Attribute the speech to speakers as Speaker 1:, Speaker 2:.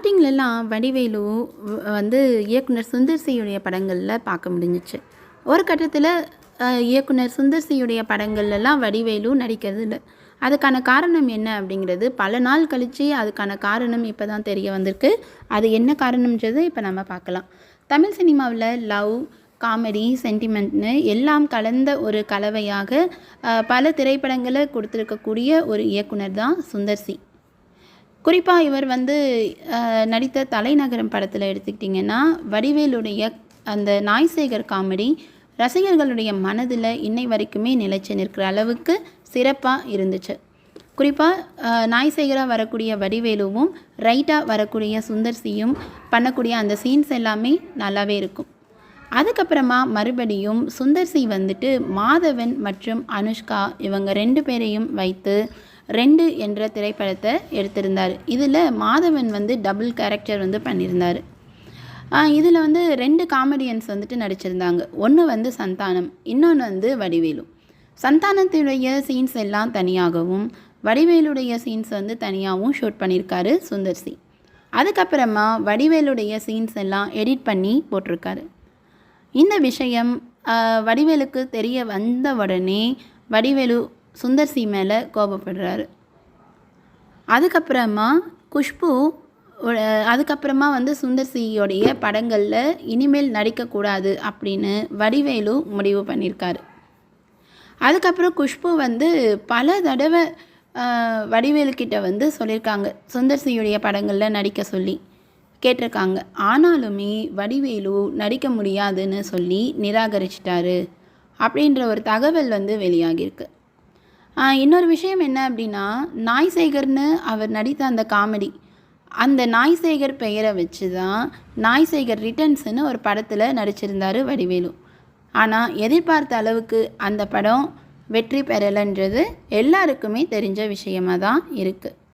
Speaker 1: ஸ்டார்டிங்லலாம் வடிவேலு வந்து இயக்குனர் சுந்தர் சியுடைய படங்களில் பார்க்க முடிஞ்சிச்சு. ஒரு கட்டத்தில் இயக்குனர் சுந்தர் சியுடைய படங்கள்லாம் வடிவேலு நடிக்கிறது இல்லை. அதுக்கான காரணம் என்ன அப்படிங்கிறது பல நாள் கழித்து அதுக்கான காரணம் இப்போ தான் தெரிய வந்திருக்கு. அது என்ன காரணம்ன்றது இப்போ நம்ம பார்க்கலாம். தமிழ் சினிமாவில் லவ் காமெடி சென்டிமெண்ட்னு எல்லாம் கலந்த ஒரு கலவையாக பல திரைப்படங்களை கொடுத்துருக்கக்கூடிய ஒரு இயக்குனர் தான் சுந்தர் சி குறிப்பாக இவர் வந்து நடித்த தலைநகரம் படத்தில் எடுத்துக்கிட்டிங்கன்னா வடிவேலுடைய அந்த நாய்சேகர் காமெடி ரசிகர்களுடைய மனதில் இன்னை வரைக்குமே நிலைச்சு நிற்கிற அளவுக்கு சிறப்பாக இருந்துச்சு. குறிப்பாக நாய்சேகராக வரக்கூடிய வடிவேலுவும் ரைட்டாக வரக்கூடிய சுந்தர்சியும் பண்ணக்கூடிய அந்த சீன்ஸ் எல்லாமே நல்லாவே இருக்கும். அதுக்கப்புறமா மறுபடியும் சுந்தர்சி வந்துட்டு மாதவன் மற்றும் அனுஷ்கா இவங்க ரெண்டு பேரையும் வைத்து ரெண்டு என்ற திரைப்படத்தை எடுத்திருந்தார். இதில் மாதவன் வந்து டபுள் கேரக்டர் வந்து பண்ணியிருந்தார். இதில் வந்து ரெண்டு காமெடியன்ஸ் வந்துட்டு நடிச்சிருந்தாங்க. ஒன்று வந்து சந்தானம் இன்னொன்று வந்து வடிவேலு. சந்தானத்துடைய சீன்ஸ் எல்லாம் தனியாகவும் வடிவேலுடைய சீன்ஸ் வந்து தனியாகவும் ஷூட் பண்ணியிருக்காரு சுந்தர்சி. அதுக்கப்புறமா வடிவேலுடைய சீன்ஸ் எல்லாம் எடிட் பண்ணி போட்டிருக்காரு. இந்த விஷயம் வடிவேலுக்கு தெரிய வந்த உடனே வடிவேலு சுந்தர்சி மேலே கோபப்படுறாரு. அதுக்கப்புறமா குஷ்பு அதுக்கப்புறமா வந்து சுந்தர்சியோடைய படங்களில் இனிமேல் நடிக்கக்கூடாது அப்படின்னு வடிவேலு முடிவு பண்ணியிருக்காரு அதுக்கப்புறம் குஷ்பு வந்து பல தடவை வடிவேலுக்கிட்ட வந்து சொல்லியிருக்காங்க சுந்தர்சியுடைய படங்களில் நடிக்க சொல்லி. கேட்டிருக்காங்க. ஆனாலுமே வடிவேலு நடிக்க முடியாதுன்னு சொல்லி நிராகரிச்சிட்டாரு அப்படின்ற ஒரு தகவல் வந்து வெளியாகியிருக்கு. இன்னொரு விஷயம் என்ன அப்படின்னா நாய்சேகர்னு அவர் நடித்த அந்த காமெடி அந்த நாய்சேகர் பெயரை வச்சு தான் நாய்சேகர் ரிட்டர்ன்ஸ்னு ஒரு படத்தில் நடிச்சிருந்தார் வடிவேலு. ஆனால் எதிர்பார்த்த அளவுக்கு அந்த படம் வெற்றி பெறலைன்றது எல்லாருக்குமே தெரிஞ்ச விஷயமா தான் இருக்குது